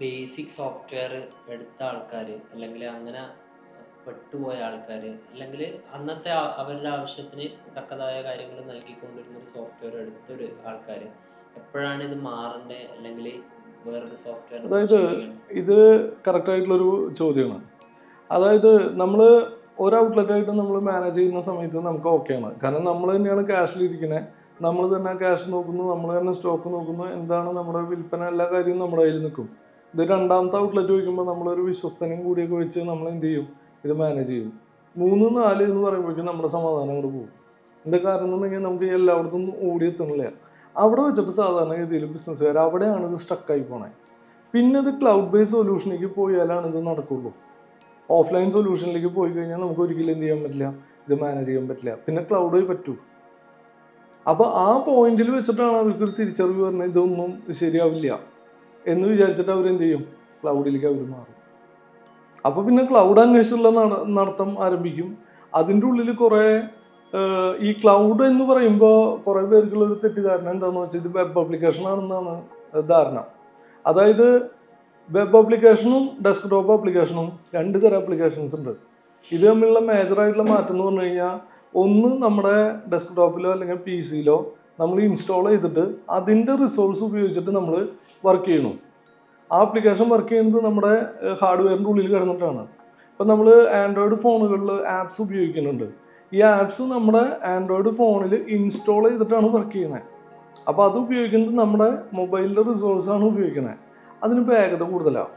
Basic software എടുത്ത ആൾക്കാർ അല്ലെങ്കിൽ അങ്ങനെ പെട്ടുപോയ ആൾക്കാർ അല്ലെങ്കിൽ അന്നത്തെ അവരുടെ ആവശ്യത്തിന് തക്കതായ കാര്യങ്ങൾ നൽകിക്കൊണ്ടിരുന്ന ഒരു സോഫ്റ്റ്വെയർ എടുത്തൊരു ആൾക്കാർ എപ്പോഴാണ് ഇത് മാറേണ്ടത് അല്ലെങ്കിൽ വേറൊരു സോഫ്റ്റ്വെയർ അതായത് ഇത് കറക്റ്റ് ആയിട്ടുള്ളൊരു ചോദ്യമാണ്. അതായത് നമ്മൾ ഒരു ഔട്ട്ലെറ്റ് ആയിട്ട് നമ്മൾ മാനേജ് ചെയ്യുന്ന സമയത്ത് നമുക്ക് ഓക്കെയാണ് കാരണം നമ്മൾ തന്നെയാണ് ക്യാഷിലിരിക്കുന്നത് നമ്മൾ തന്നെ ക്യാഷ് നോക്കുന്നു നമ്മൾ തന്നെ സ്റ്റോക്ക് നോക്കുന്നു എന്താണ് നമ്മുടെ വിൽപ്പന എല്ലാ കാര്യവും നമ്മുടെ കയ്യിൽ നിൽക്കും. ഇത് രണ്ടാമത്തെ ഔട്ട്ലെറ്റ് വയ്ക്കുമ്പോൾ നമ്മളൊരു വിശ്വസ്തനും കൂടിയൊക്കെ വെച്ച് നമ്മൾ എന്ത് ചെയ്യും ഇത് മാനേജ് ചെയ്യും. മൂന്ന് നാല് എന്ന് പറയുമ്പോഴേക്കും നമ്മുടെ സമാധാനം അങ്ങോട്ട് പോകും. എന്താ കാരണം എന്നുണ്ടെങ്കിൽ നമുക്ക് എല്ലായിടത്തും ഓടിയെത്തണില്ല അവിടെ വെച്ചിട്ട് സാധാരണ സാധാരണഗതിയിൽ ബിസിനസ്സുകാർ അവിടെയാണ് ഇത് സ്റ്റക്കായി പോണേ. പിന്നെ ഇത് ക്ലൗഡ് ബേസ് സൊല്യൂഷനിലേക്ക് പോയാലാണ് ഇത് നടക്കുള്ളൂ. ഓഫ്ലൈൻ സൊല്യൂഷനിലേക്ക് പോയി കഴിഞ്ഞാൽ നമുക്ക് ഒരിക്കലും എന്ത് ചെയ്യാൻ പറ്റില്ല. ഇത് മാനേജ് ചെയ്യാൻ പറ്റില്ല. പിന്നെ ക്ലൗഡ് പറ്റൂ. അപ്പോൾ ആ പോയിന്റിൽ വെച്ചിട്ടാണ് അവർക്ക് ഒരു തിരിച്ചറിവ് പറഞ്ഞത് ഇതൊന്നും ശരിയാവില്ല. എന്ന് വിചാരിച്ചിട്ട് അവരെന്ത് ചെയ്യും? ക്ലൗഡിലേക്ക് അവർ മാറും. അപ്പോൾ പിന്നെ ക്ലൗഡ് അന്വേഷിച്ചുള്ള നട- നടത്തം ആരംഭിക്കും. അതിന്റെ ഉള്ളിൽ കുറേ ഈ ക്ലൗഡ് എന്ന് പറയുമ്പോൾ കുറേ പേർക്കുള്ള ഒരു തെറ്റിദ്ധാരണ എന്താണെന്ന് വെച്ചാൽ ഇത് വെബ് ആപ്ലിക്കേഷൻ ആണെന്നാണ് ധാരണ. അതായത് വെബ് ആപ്ലിക്കേഷനും ഡെസ്ക്ടോപ്പ് ആപ്ലിക്കേഷനും രണ്ട് തരം ആപ്ലിക്കേഷൻസ് ഉണ്ട്. ഇത് തമ്മിലുള്ള മേജറായിട്ടുള്ള മാറ്റം എന്ന് പറഞ്ഞു കഴിഞ്ഞാൽ ഒന്ന് നമ്മുടെ ഡെസ്ക്ടോപ്പിലോ അല്ലെങ്കിൽ പി സിയിലോ നമ്മൾ ഇൻസ്റ്റാൾ ചെയ്തിട്ട് അതിന്റെ റിസോഴ്സ് ഉപയോഗിച്ചിട്ട് നമ്മൾ വർക്ക് ചെയ്യണം ആ ആപ്ലിക്കേഷൻ വർക്ക് ചെയ്യുന്നത് നമ്മുടെ ഹാർഡ്വെയറിന്റെ ഉള്ളിൽ കിടന്നിട്ടാണ്. ഇപ്പം നമ്മൾ ആൻഡ്രോയിഡ് ഫോണുകളിൽ ആപ്സ് ഉപയോഗിക്കുന്നുണ്ട്. ഈ ആപ്സ് നമ്മുടെ ആൻഡ്രോയിഡ് ഫോണിൽ ഇൻസ്റ്റാൾ ചെയ്തിട്ടാണ് വർക്ക് ചെയ്യുന്നത് അപ്പോൾ അത് ഉപയോഗിക്കുന്നത് നമ്മുടെ മൊബൈലിന്റെ റിസോഴ്സാണ് ഉപയോഗിക്കുന്നത് അതിന് വേഗത കൂടുതലാണ്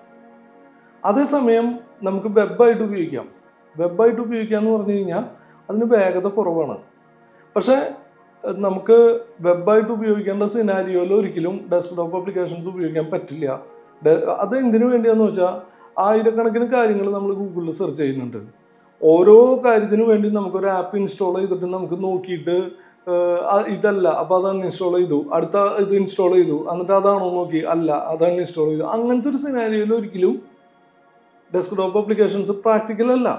അതേസമയം നമുക്ക് വെബായിട്ട് ഉപയോഗിക്കാം. വെബായിട്ട് ഉപയോഗിക്കുക എന്ന് പറഞ്ഞു കഴിഞ്ഞാൽ അതിന് വേഗത കുറവാണ്. പക്ഷേ നമുക്ക് വെബായിട്ട് ഉപയോഗിക്കേണ്ട സിനാരിയോയിൽ ഒരിക്കലും ഡെസ്ക്ടോപ്പ് അപ്ലിക്കേഷൻസ് ഉപയോഗിക്കാൻ പറ്റില്ല. അത് എന്തിനു വേണ്ടിയാന്ന് വെച്ചാൽ ആയിരക്കണക്കിന് കാര്യങ്ങൾ നമ്മൾ ഗൂഗിളിൽ സെർച്ച് ചെയ്യുന്നുണ്ട്. ഓരോ കാര്യത്തിനു വേണ്ടി നമുക്കൊരു ആപ്പ് ഇൻസ്റ്റാൾ ചെയ്തിട്ട് നമുക്ക് നോക്കിയിട്ട് ഇതല്ല അപ്പോൾ അത് ഇൻസ്റ്റാൾ ചെയ്തു. അടുത്ത ഇത് ഇൻസ്റ്റാൾ ചെയ്തു. എന്നിട്ട് അതാണോ നോക്കി? അല്ല അത് ഇൻസ്റ്റാൾ ചെയ്തു. അങ്ങനത്തെ ഒരു സിനാരിയോയിൽ ഒരിക്കലും ഡെസ്ക്ടോപ്പ് അപ്ലിക്കേഷൻസ് പ്രാക്ടിക്കൽ അല്ല.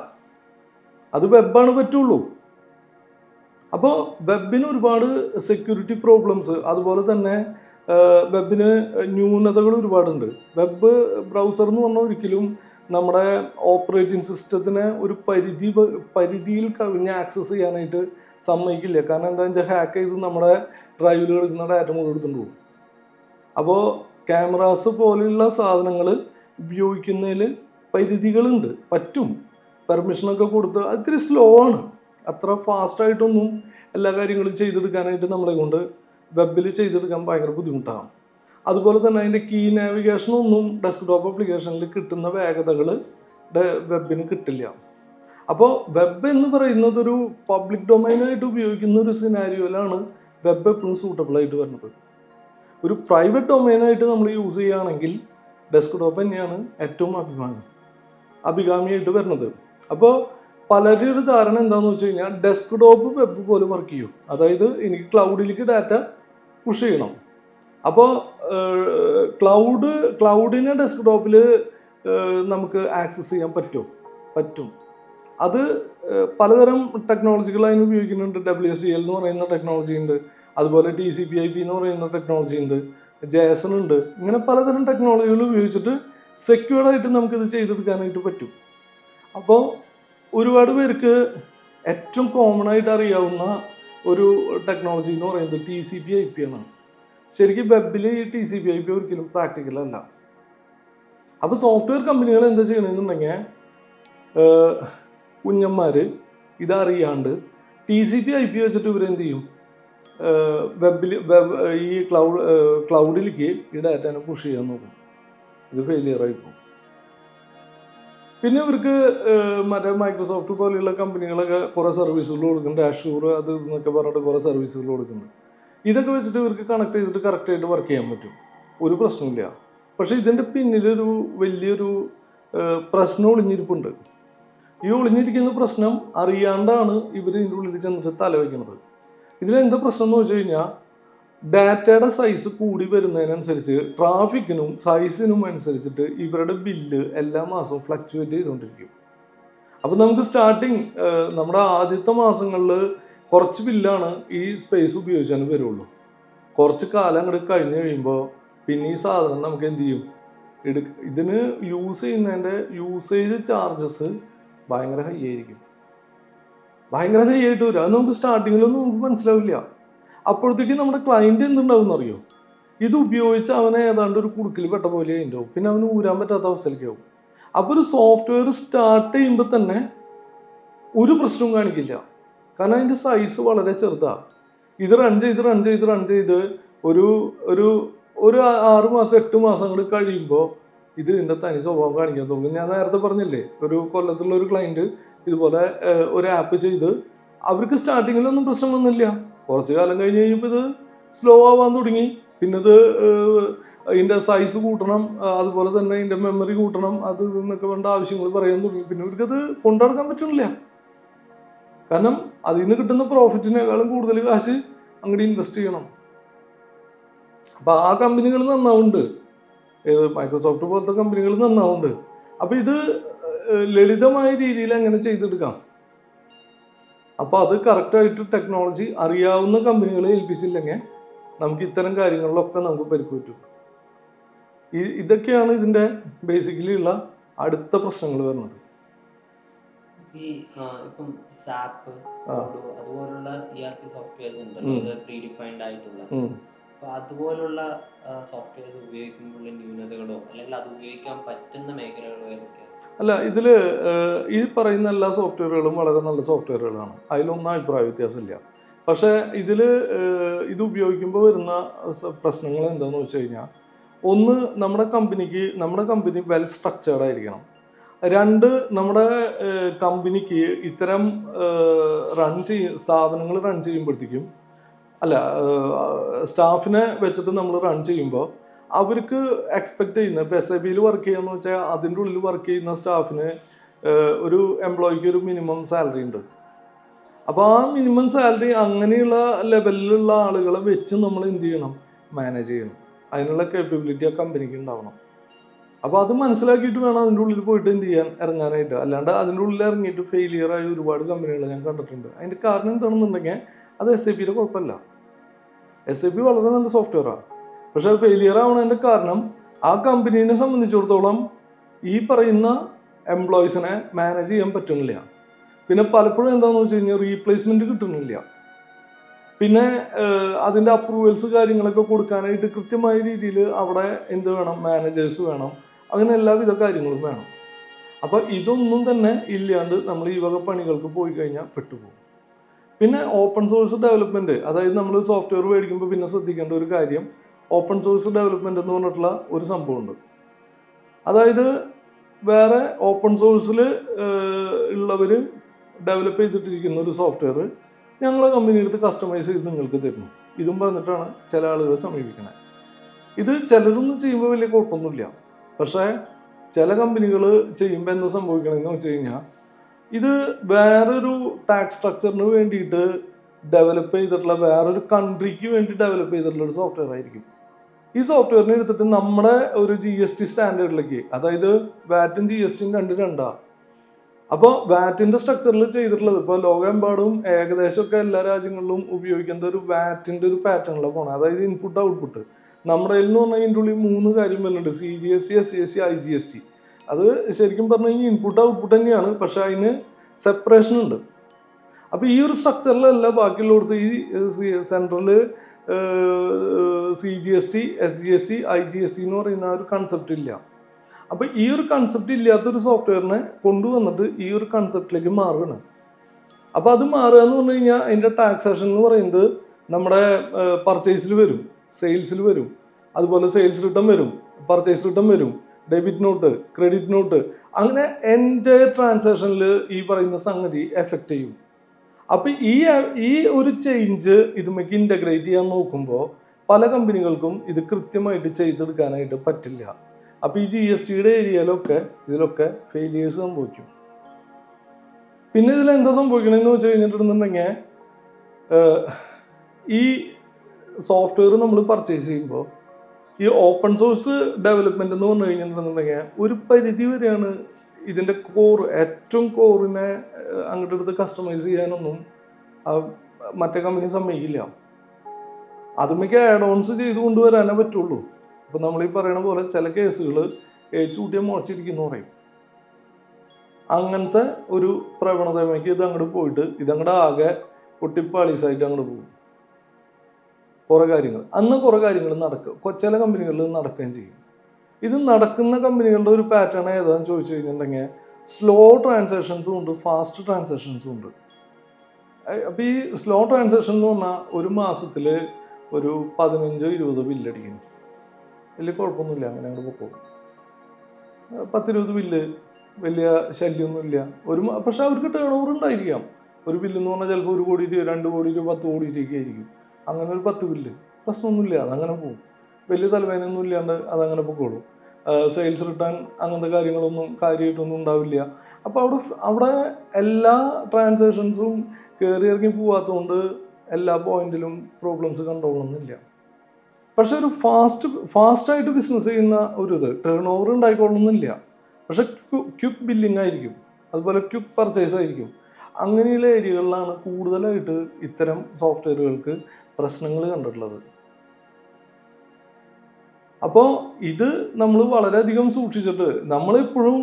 അത് വെബാണ് പറ്റുള്ളൂ. അപ്പോൾ വെബിന് ഒരുപാട് സെക്യൂരിറ്റി പ്രോബ്ലംസ് അതുപോലെ തന്നെ വെബിന് ന്യൂനതകൾ ഒരുപാടുണ്ട്. വെബ് ബ്രൗസർ എന്ന് പറഞ്ഞാൽ ഒരിക്കലും നമ്മുടെ ഓപ്പറേറ്റിംഗ് സിസ്റ്റത്തിന് ഒരു പരിധി പരിധിയിൽ കവിഞ്ഞ് ആക്സസ് ചെയ്യാനായിട്ട് സമ്മതിക്കില്ല. കാരണം എന്താണെന്ന് വെച്ചാൽ ഹാക്ക് ചെയ്ത് നമ്മുടെ ഡ്രൈവിൽ കിടക്കുന്ന ഡാറ്റ മുഴുവൻ എടുത്തുകൊണ്ട് പോകും. അപ്പോൾ ക്യാമറാസ് പോലെയുള്ള സാധനങ്ങൾ ഉപയോഗിക്കുന്നതിൽ പരിധികളുണ്ട്. പറ്റും. പെർമിഷനൊക്കെ കൊടുത്ത് അത് ഇത്തിരി സ്ലോ ആണ്. അത്ര ഫാസ്റ്റായിട്ടൊന്നും എല്ലാ കാര്യങ്ങളും ചെയ്തെടുക്കാനായിട്ട് നമ്മളെ കൊണ്ട് വെബിൽ ചെയ്തെടുക്കാൻ ഭയങ്കര ബുദ്ധിമുട്ടാണ്. അതുപോലെ തന്നെ അതിന്റെ കീ നാവിഗേഷനൊന്നും ഡെസ്ക്ടോപ്പ് ആപ്ലിക്കേഷനിൽ കിട്ടുന്ന വേഗതകൾ വെബിന് കിട്ടില്ല. അപ്പോൾ വെബ് എന്ന് പറയുന്നത് ഒരു പബ്ലിക് ഡൊമൈനായിട്ട് ഉപയോഗിക്കുന്ന ഒരു സിനാരിയോയിലാണ് വെബ് എപ്പോഴും സൂട്ടബിൾ ആയിട്ട് വരുന്നത്. ഒരു പ്രൈവറ്റ് ഡൊമൈനായിട്ട് നമ്മൾ യൂസ് ചെയ്യുകയാണെങ്കിൽ ഡെസ്ക്ടോപ്പ് തന്നെയാണ് ഏറ്റവും അഭിമാനം അഭികാമിയായിട്ട് വരുന്നത്. അപ്പോൾ പലരുടെ ഒരു ധാരണ എന്താണെന്ന് വെച്ച് കഴിഞ്ഞാൽ ഡെസ്ക്ടോപ്പ് വെബ് പോലെ വർക്ക് ചെയ്യും. അതായത് എനിക്ക് ക്ലൗഡിലേക്ക് ഡാറ്റ പുഷ് ചെയ്യണം. അപ്പോൾ ക്ലൗഡ് ക്ലൗഡിനെ ഡെസ്ക്ടോപ്പിൽ നമുക്ക് ആക്സസ് ചെയ്യാൻ പറ്റും. പറ്റും. അത് പലതരം ടെക്നോളജികൾ അതിന് ഉപയോഗിക്കുന്നുണ്ട്. ഡബ്ല്യു എസ് ഡി എൽ എന്ന് പറയുന്ന ടെക്നോളജി ഉണ്ട്. അതുപോലെ T C P I P എന്ന് പറയുന്ന ടെക്നോളജി ഉണ്ട്. ജേസൺ ഉണ്ട്. ഇങ്ങനെ പലതരം ടെക്നോളജികൾ ഉപയോഗിച്ചിട്ട് സെക്യൂർഡ് ആയിട്ട് നമുക്കിത് ചെയ്തെടുക്കാനായിട്ട് പറ്റും. അപ്പോൾ ഒരുപാട് പേർക്ക് ഏറ്റവും കോമൺ ആയിട്ട് അറിയാവുന്ന ഒരു ടെക്നോളജി എന്ന് പറയുന്നത് T C P I P ആണ്. ശരിക്കും വെബിൽ ഈ T C P I P ഒരിക്കലും പ്രാക്ടിക്കൽ അല്ല. അപ്പോൾ സോഫ്റ്റ്വെയർ കമ്പനികൾ എന്താ ചെയ്യണമെന്നുണ്ടെങ്കിൽ കുഞ്ഞന്മാർ ഇതറിയാണ്ട് T C P I P വെച്ചിട്ട് ഇവരെന്ത് ചെയ്യും? വെബിൽ വെബ് ഈ ക്ലൗഡ് ക്ലൗഡിലേക്ക് ഈ ഡാറ്റനെ പുഷ് ചെയ്യാൻ നോക്കും. ഇത് ഫെയിലിയർ ആയി പോകും. പിന്നെ ഇവർക്ക് മറ്റേ മൈക്രോസോഫ്റ്റ് പോലെയുള്ള കമ്പനികളൊക്കെ കുറേ സർവീസുകൾ കൊടുക്കുന്നുണ്ട്. ഡാഷൂർ അത് എന്നൊക്കെ പറഞ്ഞിട്ട് കുറേ സർവീസുകൾ കൊടുക്കുന്നുണ്ട്. ഇതൊക്കെ വെച്ചിട്ട് ഇവർക്ക് കണക്ട് ചെയ്തിട്ട് കറക്റ്റായിട്ട് വർക്ക് ചെയ്യാൻ പറ്റും. ഒരു പ്രശ്നമില്ല പക്ഷേ ഇതിന്റെ പിന്നിലൊരു വലിയൊരു പ്രശ്നം ഒളിഞ്ഞിരിപ്പുണ്ട്. ഈ ഒളിഞ്ഞിരിക്കുന്ന പ്രശ്നം അറിയാണ്ടാണ് ഇവർ ഇതിന്റെ ഉള്ളിൽ ചെന്നിട്ട് തലവെക്കുന്നത് ഇതിലെന്താ പ്രശ്നം എന്ന് വെച്ച് കഴിഞ്ഞാൽ ഡാറ്റയുടെ സൈസ് കൂടി വരുന്നതിനനുസരിച്ച് ട്രാഫിക്കിനും സൈസിനും അനുസരിച്ചിട്ട് ഇവരുടെ ബില്ല് എല്ലാ മാസവും ഫ്ലക്ച്വേറ്റ് ചെയ്തുകൊണ്ടിരിക്കും. അപ്പോൾ നമുക്ക് സ്റ്റാർട്ടിങ് നമ്മുടെ ആദ്യത്തെ മാസങ്ങളിൽ കുറച്ച് ബില്ലാണ് ഈ സ്പേസ് ഉപയോഗിച്ചാൽ വരുള്ളൂ. കുറച്ച് കാലം അങ്ങോട്ട് കഴിഞ്ഞ് കഴിയുമ്പോൾ പിന്നെ ഈ സാധനം നമുക്ക് എന്ത് ചെയ്യും? എടുക്ക ഇതിന് യൂസ് ചെയ്യുന്നതിന്റെ യൂസേജ് ചാർജസ് ഭയങ്കര ഹൈ ആയിരിക്കും. ഭയങ്കര ഹൈ ആയിട്ട് വരും. അത് നമുക്ക് സ്റ്റാർട്ടിങ്ങിലൊന്നും നമുക്ക് മനസ്സിലാവില്ല. അപ്പോഴത്തേക്ക് നമ്മുടെ ക്ലയന്റ് എന്തുണ്ടാവും എന്നറിയോ ഇത് ഉപയോഗിച്ച് അവനെ ഏതാണ്ട് ഒരു കുടുക്കിൽ പെട്ട പോലെ ഉണ്ടാവും. പിന്നെ അവന് ഊരാൻ പറ്റാത്ത അവസ്ഥയിലേക്ക് ആവും. അപ്പോൾ ഒരു സോഫ്റ്റ്വെയർ സ്റ്റാർട്ട് ചെയ്യുമ്പോൾ തന്നെ ഒരു പ്രശ്നവും കാണിക്കില്ല. കാരണം അതിന്റെ സൈസ് വളരെ ചെറുതാണ് ഇത് റൺ ചെയ്ത് റൺ ചെയ്ത് റൺ ചെയ്ത് ഒരു ഒരു ഒരു ആറ് മാസം എട്ട് മാസം കൂടി കഴിയുമ്പോൾ ഇത് ഇതിന്റെ തനി സ്വഭാവം കാണിക്കാൻ തുടങ്ങും. ഞാൻ നേരത്തെ പറഞ്ഞില്ലേ ഒരു കൊല്ലത്തുള്ള ഒരു ക്ലയന്റ് ഇതുപോലെ ഒരു ആപ്പ് ചെയ്ത് അവർക്ക് സ്റ്റാർട്ടിങ്ങിലൊന്നും പ്രശ്നം കുറച്ച് കാലം കഴിഞ്ഞ് കഴിഞ്ഞപ്പോൾ ഇത് സ്ലോ ആവാൻ തുടങ്ങി. പിന്നെ ഇത് അതിന്റെ സൈസ് കൂട്ടണം അതുപോലെ തന്നെ ഇതിന്റെ മെമ്മറി കൂട്ടണം അത് ഇതെന്നൊക്കെ വേണ്ട ആവശ്യങ്ങൾ പറയാൻ തുടങ്ങി. പിന്നെ ഇവർക്കത് കൊണ്ടുനടക്കാൻ പറ്റണില്ല കാരണം അതിൽ നിന്ന് കിട്ടുന്ന പ്രോഫിറ്റിനേക്കാളും കൂടുതൽ കാശ് അങ്ങോട്ട് ഇൻവെസ്റ്റ് ചെയ്യണം. അപ്പോൾ ആ കമ്പനികൾ നന്നാവുന്നുണ്ട് ഏത് മൈക്രോസോഫ്റ്റ് പോലത്തെ കമ്പനികൾ നന്നാവുന്നുണ്ട് അപ്പോൾ ഇത് ലളിതമായ രീതിയിൽ അങ്ങനെ ചെയ്തെടുക്കാം. അപ്പോൾ അത് കറക്റ്റായിട്ട് ടെക്നോളജി അറിയാവുന്ന കമ്പനികളെ ഏൽപ്പിച്ചില്ലെങ്കിൽ നമുക്ക് ഇത്തരം കാര്യങ്ങളിലൊക്കെ നമുക്ക് പരിക്ക് പറ്റും ഈ ഇതൊക്കെയാണ് ഇതിന്റെ ബേസിക്കലി ഉള്ള അടുത്ത പ്രശ്നങ്ങൾ വരുന്നത്. ഈ ഇപ്പം സാപ്പ്. അതുപോലുള്ള ഇ ആർ പി സോഫ്റ്റ്വെയർസ് ഉണ്ടല്ലോ പ്രീ ഡിഫൈൻഡ് ആയിട്ടുള്ള. അപ്പൊ അതുപോലുള്ള സോഫ്റ്റ്വെയർസ് ഉപയോഗിക്കുമ്പോഴുള്ള ന്യൂനതകളോ അല്ലെങ്കിൽ അത് ഉപയോഗിക്കാൻ പറ്റുന്ന മേഖലകളോ ഏതൊക്കെയാണ്? അല്ല ഇതിൽ ഈ പറയുന്ന എല്ലാ സോഫ്റ്റ്വെയറുകളും വളരെ നല്ല സോഫ്റ്റ്വെയറുകളാണ്. അതിലൊന്നും അഭിപ്രായ വ്യത്യാസമില്ല. പക്ഷേ ഇതിൽ ഇത് ഉപയോഗിക്കുമ്പോൾ വരുന്ന പ്രശ്നങ്ങൾ എന്താണെന്ന് വെച്ച് കഴിഞ്ഞാൽ ഒന്ന് നമ്മുടെ കമ്പനിക്ക് നമ്മുടെ കമ്പനി വെൽ സ്ട്രക്ചേർഡ് ആയിരിക്കണം. രണ്ട് നമ്മുടെ കമ്പനിക്ക് ഇത്തരം റൺ ചെയ്യ സ്ഥാപനങ്ങൾ റൺ ചെയ്യുമ്പോഴത്തേക്കും അല്ല സ്റ്റാഫിനെ വെച്ചിട്ട് നമ്മൾ റൺ ചെയ്യുമ്പോൾ അവർക്ക് എക്സ്പെക്ട് ചെയ്യുന്ന ഇപ്പോൾ എസ് ഐ ബിയിൽ വർക്ക് ചെയ്യാന്ന് വെച്ചാൽ അതിന്റെ ഉള്ളിൽ വർക്ക് ചെയ്യുന്ന സ്റ്റാഫിന് ഒരു എംപ്ലോയിക്ക് ഒരു മിനിമം സാലറി ഉണ്ട്. അപ്പോൾ ആ മിനിമം സാലറി അങ്ങനെയുള്ള ലെവലിലുള്ള ആളുകളെ വെച്ച് നമ്മൾ എന്ത് ചെയ്യണം? മാനേജ് ചെയ്യണം. അതിനുള്ള കേപ്പബിലിറ്റി ആ കമ്പനിക്ക് ഉണ്ടാവണം. അപ്പോൾ അത് മനസ്സിലാക്കിയിട്ട് വേണം അതിന്റെ ഉള്ളിൽ പോയിട്ട് എന്ത് ചെയ്യാൻ ഇറങ്ങാനായിട്ട്. അല്ലാണ്ട് അതിന്റെ ഉള്ളിൽ ഇറങ്ങിയിട്ട് ഫെയിലിയർ ആയ ഒരുപാട് കമ്പനികൾ ഞാൻ കണ്ടിട്ടുണ്ട്. അതിന്റെ കാരണം എന്താണെന്നുണ്ടെങ്കിൽ അത് എസ് ഐ പിയുടെ കുഴപ്പമില്ല. എസ് ഐ പി വളരെ നല്ല സോഫ്റ്റ്വെയറാണ് പക്ഷെ അത് ഫെയിലിയർ ആവണതിന്റെ കാരണം ആ കമ്പനീനെ സംബന്ധിച്ചിടത്തോളം ഈ പറയുന്ന എംപ്ലോയീസിനെ മാനേജ് ചെയ്യാൻ പറ്റുന്നില്ല. പിന്നെ പലപ്പോഴും എന്താണെന്ന് വെച്ച് കഴിഞ്ഞാൽ റീപ്ലേസ്മെന്റ് കിട്ടുന്നില്ല. പിന്നെ അതിന്റെ അപ്രൂവൽസ് കാര്യങ്ങളൊക്കെ കൊടുക്കാനായിട്ട് കൃത്യമായ രീതിയിൽ അവിടെ എന്ത് വേണം? മാനേജേഴ്സ് വേണം. അങ്ങനെ എല്ലാവിധ കാര്യങ്ങളും വേണം. അപ്പോൾ ഇതൊന്നും തന്നെ ഇല്ലാണ്ട് നമ്മൾ ഈ വക പണികൾക്ക് പോയി കഴിഞ്ഞാൽ പെട്ടുപോകും. പിന്നെ ഓപ്പൺ സോഴ്സ് ഡെവലപ്മെന്റ് അതായത് നമ്മൾ സോഫ്റ്റ്വെയർ മേടിക്കുമ്പോൾ പിന്നെ ശ്രദ്ധിക്കേണ്ട ഒരു കാര്യം ഓപ്പൺ സോഴ്സ് ഡെവലപ്മെന്റ് എന്ന് പറഞ്ഞിട്ടുള്ള ഒരു സംഭവമുണ്ട്. അതായത് വേറെ ഓപ്പൺ സോഴ്സിൽ ഉള്ളവർ ഡെവലപ്പ് ചെയ്തിട്ടിരിക്കുന്ന ഒരു സോഫ്റ്റ്വെയർ ഞങ്ങളെ കമ്പനി എടുത്ത് കസ്റ്റമൈസ് ചെയ്ത് നിങ്ങൾക്ക് തരുന്നു. ഇതും പറഞ്ഞിട്ടാണ് ചില ആളുകളെ സമീപിക്കുന്നത് ഇത് ചിലരൊന്നും ചെയ്യുമ്പോൾ വലിയ കുഴപ്പമൊന്നുമില്ല. പക്ഷേ ചില കമ്പനികൾ ചെയ്യുമ്പോൾ എന്താ സംഭവിക്കണമെന്ന് വെച്ച് കഴിഞ്ഞാൽ ഇത് വേറൊരു ടാക്സ് സ്ട്രക്ചറിന് വേണ്ടിയിട്ട് ഡെവലപ്പ് ചെയ്തിട്ടുള്ള വേറൊരു കൺട്രിക്ക് വേണ്ടി ഡെവലപ്പ് ചെയ്തിട്ടുള്ള ഒരു സോഫ്റ്റ്വെയർ ആയിരിക്കും. ഈ സോഫ്റ്റ്വെയറിനെ എടുത്തിട്ട് നമ്മുടെ ഒരു ജി എസ് ടി സ്റ്റാൻഡേർഡിലേക്ക് അതായത് വാറ്റും ജി എസ് ടിയും രണ്ട് രണ്ടാ. അപ്പോൾ വാറ്റിന്റെ സ്ട്രക്ചറിൽ ചെയ്തിട്ടുള്ളത് ഇപ്പോൾ ലോകമെമ്പാടും ഏകദേശമൊക്കെ എല്ലാ രാജ്യങ്ങളിലും ഉപയോഗിക്കുന്ന ഒരു വാറ്റിന്റെ ഒരു പാറ്റേണിലാണ് പോണത് അതായത് ഇൻപുട്ട് ഔട്ട്പുട്ട് നമ്മുടെ കയ്യിൽ എന്ന് പറഞ്ഞാൽ ഇതിന്റെ ഉള്ളിൽ മൂന്ന് കാര്യം വരുന്നുണ്ട്. C G S T S C S T I G S T അത് ശരിക്കും പറഞ്ഞു കഴിഞ്ഞാൽ ഇൻപുട്ട് ഔട്ട്പുട്ട് തന്നെയാണ് പക്ഷെ അതിന് സെപ്പറേഷൻ ഉണ്ട്. അപ്പോൾ ഈ ഒരു സ്ട്രക്ചറിലല്ല ബാക്കിയുള്ളടത്ത് ഈ central C G S T S G S T I G S T എന്ന് പറയുന്ന ആ ഒരു കൺസെപ്റ്റ് ഇല്ല. അപ്പോൾ ഈ ഒരു കൺസെപ്റ്റ് ഇല്ലാത്തൊരു സോഫ്റ്റ്വെയറിനെ കൊണ്ടുവന്നിട്ട് ഈ ഒരു കൺസെപ്റ്റിലേക്ക് മാറുകയാണ്. അപ്പോൾ അത് മാറുക എന്ന് പറഞ്ഞു കഴിഞ്ഞാൽ അതിന്റെ ടാക്സേഷൻ എന്ന് പറയുന്നത് നമ്മുടെ പർച്ചേസിൽ വരും സെയിൽസിൽ വരും. അതുപോലെ സെയിൽസ് റിട്ടേൺ വരും പർച്ചേസ് റിട്ടേൺ വരും ഡെബിറ്റ് നോട്ട് ക്രെഡിറ്റ് നോട്ട് അങ്ങനെ എന്റെ ട്രാൻസാക്ഷനിൽ ഈ പറയുന്ന സംഗതി എഫക്റ്റ് ചെയ്യും. അപ്പൊ ഈ ഈ ഒരു ചേഞ്ച് ഇതുമേക്ക് ഇന്റഗ്രേറ്റ് ചെയ്യാൻ നോക്കുമ്പോൾ പല കമ്പനികൾക്കും ഇത് കൃത്യമായിട്ട് ചെയ്തെടുക്കാനായിട്ട് പറ്റില്ല. അപ്പൊ ഈ ജി എസ് ടിയുടെ ഏരിയയിലൊക്കെ ഇതിലൊക്കെ ഫെയിലിയേഴ്സ് സംഭവിക്കും. പിന്നെ ഇതിൽ എന്താ സംഭവിക്കണമെന്ന് വെച്ച് കഴിഞ്ഞിട്ടുണ്ടെന്നുണ്ടെങ്കിൽ ഈ സോഫ്റ്റ്വെയർ നമ്മൾ പർച്ചേസ് ചെയ്യുമ്പോൾ ഈ ഓപ്പൺ സോഴ്സ് ഡെവലപ്മെന്റ് എന്ന് പറഞ്ഞു കഴിഞ്ഞിട്ടുണ്ടെന്നുണ്ടെങ്കിൽ ഒരു പരിധി വരെയാണ് ഇതിന്റെ കോർ ഏറ്റവും കോറിനെ അങ്ങോട്ട് എടുത്ത് കസ്റ്റമൈസ് ചെയ്യാനൊന്നും മറ്റേ കമ്പനി സമ്മതിക്കില്ല. അതുമൊക്കെ ആഡ് ഓൺസ് ചെയ്ത് കൊണ്ടുവരാനേ പറ്റുള്ളൂ. അപ്പം നമ്മൾ ഈ പറയുന്ന പോലെ ചില കേസുകൾ ഏച്ചൂട്ടിയെ മുളച്ചിരിക്കുന്നു പറയും. അങ്ങനത്തെ ഒരു പ്രവണതമേക്ക് ഇത് അങ്ങോട്ട് പോയിട്ട് ഇതങ്ങടെ ആകെ പൊട്ടിപ്പാളീസായിട്ട് അങ്ങോട്ട് പോകും. കുറേ കാര്യങ്ങൾ അന്ന് കുറേ കാര്യങ്ങൾ നടക്കും കൊ- ചില കമ്പനികളിൽ നടക്കുകയും ചെയ്യും. ഇത് നടക്കുന്ന കമ്പനികളുടെ ഒരു പാറ്റേൺ ഏതാണെന്ന് ചോദിച്ചു കഴിഞ്ഞിട്ടുണ്ടെങ്കിൽ സ്ലോ ട്രാൻസാക്ഷൻസും ഉണ്ട് ഫാസ്റ്റ് ട്രാൻസാക്ഷൻസും ഉണ്ട്. അപ്പോൾ ഈ സ്ലോ ട്രാൻസാക്ഷൻ എന്ന് പറഞ്ഞാൽ ഒരു മാസത്തിൽ ഒരു പതിനഞ്ചോ ഇരുപതോ ബില്ലടിക്കും വലിയ കുഴപ്പമൊന്നുമില്ല അങ്ങനെ അങ്ങോട്ട് പോകും പത്തിരുപത് ബില്ല് വലിയ ശല്യമൊന്നുമില്ല. ഒരു പക്ഷെ അവർക്ക് ടേൺ ഓവർ ഉണ്ടായിരിക്കാം. ഒരു ബില്ലെന്ന് പറഞ്ഞാൽ ചിലപ്പോൾ ഒരു കോടി രൂപ രണ്ട് കോടി രൂപ പത്ത് കോടി രൂപയൊക്കെ ആയിരിക്കും. അങ്ങനെ ഒരു പത്ത് ബില്ല് പ്രശ്നമൊന്നുമില്ല അതങ്ങനെ പോകും. വലിയ തലവേദനയൊന്നും ഇല്ലാണ്ട് അതങ്ങനെ പൊക്കോളും. സെയിൽസ് റിട്ടേൺ അങ്ങനത്തെ കാര്യങ്ങളൊന്നും കാര്യമായിട്ടൊന്നും ഉണ്ടാവില്ല. അപ്പോൾ അവിടെ അവിടെ എല്ലാ ട്രാൻസാക്ഷൻസും കയറി ഇറങ്ങി പോവാത്തതുകൊണ്ട് എല്ലാ പോയിന്റിലും പ്രോബ്ലംസ് കണ്ടോളണമെന്നില്ല പക്ഷെ ഒരു ഫാസ്റ്റ് ഫാസ്റ്റായിട്ട് ബിസിനസ് ചെയ്യുന്ന ഒരു ഇത് ടേൺ ഓവർ ഉണ്ടായിക്കൊള്ളുന്നില്ല പക്ഷെ ക്യുക്ക് ബില്ലിംഗ് ആയിരിക്കും. അതുപോലെ ക്യുക്ക് പർച്ചേസ് ആയിരിക്കും. അങ്ങനെയുള്ള ഏരിയകളിലാണ് കൂടുതലായിട്ട് ഇത്തരം സോഫ്റ്റ്വെയറുകൾക്ക് പ്രശ്നങ്ങൾ കണ്ടിട്ടുള്ളത്. അപ്പോൾ ഇത് നമ്മൾ വളരെയധികം സൂക്ഷിച്ചിട്ട് നമ്മളെപ്പോഴും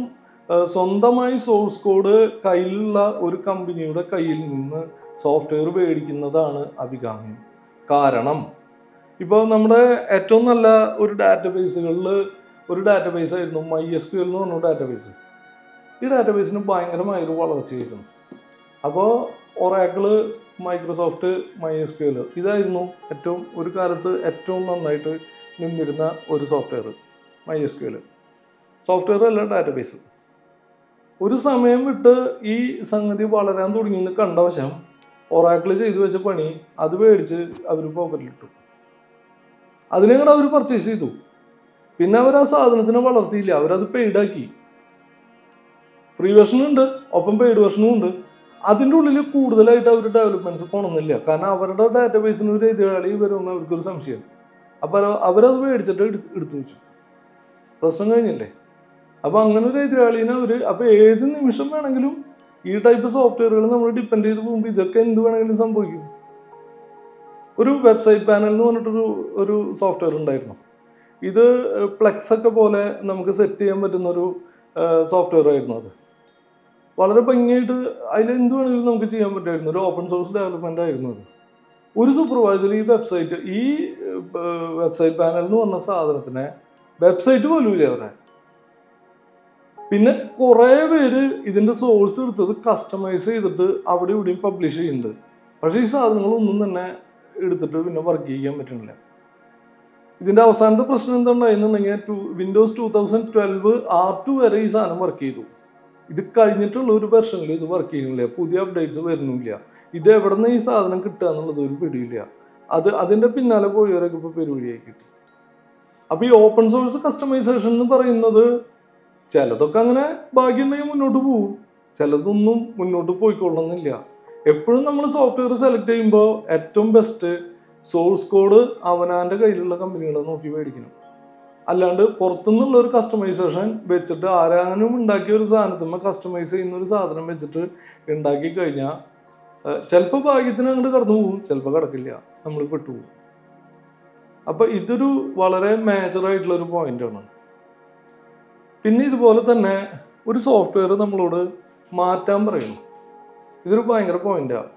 സ്വന്തമായി സോഴ്സ് കോഡ് കയ്യിലുള്ള ഒരു കമ്പനിയുടെ കയ്യിൽ നിന്ന് സോഫ്റ്റ്വെയർ മേടിക്കുന്നതാണ് അഭികാമ്യം. കാരണം ഇപ്പോൾ നമ്മുടെ ഏറ്റവും നല്ല ഒരു ഡാറ്റാബേസുകളിൽ ഒരു ഡാറ്റാബേസ് ആയിരുന്നു മൈ എസ് ക്യു എൽ എന്ന് പറഞ്ഞ ഡാറ്റാബേസ്. ഈ ഡാറ്റാബേസിന് ഭയങ്കരമായൊരു വളർച്ചയായിരുന്നു അപ്പോൾ Oracle Microsoft My S Q L ഇതായിരുന്നു ഏറ്റവും ഒരു കാലത്ത് ഏറ്റവും നന്നായിട്ട് നിന്നിരുന്ന ഒരു software My S Q L software അല്ല ഡാറ്റാബേസ് ഒരു സമയം വിട്ട് ഈ സംഗതി വളരാൻ തുടങ്ങിയെന്ന് കണ്ട വശം ഒറാക്കിൾ ചെയ്തു വെച്ച പണി അത് മേടിച്ച് അവർ പോക്കറ്റിലിട്ടു അതിനെ കൂടെ അവർ പർച്ചേസ് ചെയ്തു. പിന്നെ അവർ ആ സാധനത്തിനെ വളർത്തിയില്ല. അവരത് പെയ്ഡാക്കി ഫ്രീ വെർഷനും ഉണ്ട് ഒപ്പം പെയ്ഡ് വെർഷനും ഉണ്ട്. അതിന്റെ ഉള്ളിൽ കൂടുതലായിട്ട് അവർ ഡെവലപ്മെന്റ്സ് പോകണമെന്നില്ല കാരണം അവരുടെ ഡാറ്റാബേസിന് ഒരു എതിരാളി വരുമെന്ന് അവർക്കൊരു സംശയം. അപ്പോൾ അവരത് മേടിച്ചിട്ട് എടുത്ത് വെച്ചു. പ്രശ്നം കഴിഞ്ഞില്ലേ? അപ്പോൾ അങ്ങനെ ഒരു എതിരാളിനെ അവർ അപ്പോൾ ഏത് നിമിഷം വേണമെങ്കിലും ഈ ടൈപ്പ് സോഫ്റ്റ്വെയറുകൾ നമ്മൾ ഡിപ്പെൻഡ് ചെയ്ത് പോകുമ്പോൾ ഇതൊക്കെ എന്ത് വേണമെങ്കിലും സംഭവിക്കും. ഒരു വെബ്സൈറ്റ് പാനൽ എന്ന് പറഞ്ഞിട്ടൊരു ഒരു സോഫ്റ്റ്വെയർ ഉണ്ടായിരുന്നു. ഇത് പ്ലെക്സ് ഒക്കെ പോലെ നമുക്ക് സെറ്റ് ചെയ്യാൻ പറ്റുന്ന ഒരു സോഫ്റ്റ്വെയർ ആയിരുന്നു അത്. വളരെ ഭംഗിയായിട്ട് അതിൽ എന്ത് വേണമെങ്കിലും നമുക്ക് ചെയ്യാൻ പറ്റുമായിരുന്നു. ഒരു ഓപ്പൺ സോഴ്സ് ഡെവലപ്മെന്റ് ആയിരുന്നു അത്. ഒരു സൂപ്പർവൈസർ ഈ വെബ്സൈറ്റ് ഈ വെബ്സൈറ്റ് പാനൽ എന്ന് പറഞ്ഞ സാധനത്തിനെ വെബ്സൈറ്റ് പോലും ഇല്ല അവരെ പിന്നെ കുറേ പേര് ഇതിന്റെ സോഴ്സ് എടുത്തത് കസ്റ്റമൈസ് ചെയ്തിട്ട് അവിടെ ഇവിടെയും പബ്ലിഷ് ചെയ്യുന്നുണ്ട്. പക്ഷേ ഈ സാധനങ്ങളൊന്നും തന്നെ എടുത്തിട്ട് പിന്നെ വർക്ക് ചെയ്യാൻ പറ്റുന്നില്ല. ഇതിന്റെ അവസാനത്തെ പ്രശ്നം എന്താണെന്നുണ്ടെങ്കിൽ to Windows two thousand twelve R two വരെ ഈ സാധനം വർക്ക് ചെയ്തു. ഇത് കഴിഞ്ഞിട്ടുള്ള ഒരു വെർഷനിൽ ഇത് വർക്ക് ചെയ്യുന്നില്ല. പുതിയ അപ്ഡേറ്റ്സ് വരുന്നില്ല. ഇത് എവിടെ നിന്ന് ഈ സാധനം കിട്ടുക എന്നുള്ളത് ഒരു പിടിയില്ല. അത് അതിന്റെ പിന്നാലെ പോയവരൊക്കെ ഇപ്പോൾ പെരുവഴിയായി കിട്ടി. അപ്പൊ ഈ ഓപ്പൺ സോഴ്സ് കസ്റ്റമൈസേഷൻ എന്ന് പറയുന്നത് ചിലതൊക്കെ അങ്ങനെ ഭാഗ്യമുണ്ടെങ്കിൽ മുന്നോട്ട് പോകും ചിലതൊന്നും മുന്നോട്ട് പോയിക്കൊള്ളുന്നില്ല. എപ്പോഴും നമ്മൾ സോഫ്റ്റ്വെയർ സെലക്ട് ചെയ്യുമ്പോൾ ഏറ്റവും ബെസ്റ്റ് സോഴ്സ് കോഡ് അവനാന്റെ കയ്യിലുള്ള കമ്പനികളെ നോക്കി മേടിക്കണം. അല്ലാണ്ട് പുറത്തുനിന്നുള്ള ഒരു കസ്റ്റമൈസേഷൻ വെച്ചിട്ട് ആരാനും ഉണ്ടാക്കിയ ഒരു സാധനത്തിന്മേൽ കസ്റ്റമൈസ് ചെയ്യുന്ന ഒരു സാധനം വെച്ചിട്ട് ഉണ്ടാക്കി കഴിഞ്ഞാൽ ചിലപ്പോൾ ഭാഗ്യത്തിന് അങ്ങോട്ട് കടന്നു പോകും. ചിലപ്പോൾ കടക്കില്ല. നമ്മൾ പെട്ടുപോകും അപ്പൊ ഇതൊരു വളരെ മേജർ ആയിട്ടുള്ള ഒരു പോയിന്റാണ് പിന്നെ ഇതുപോലെ തന്നെ ഒരു സോഫ്റ്റ്വെയർ നമ്മളോട് മാറ്റാൻ പറയുന്നു ഇതൊരു ഭയങ്കര പോയിന്റാണ്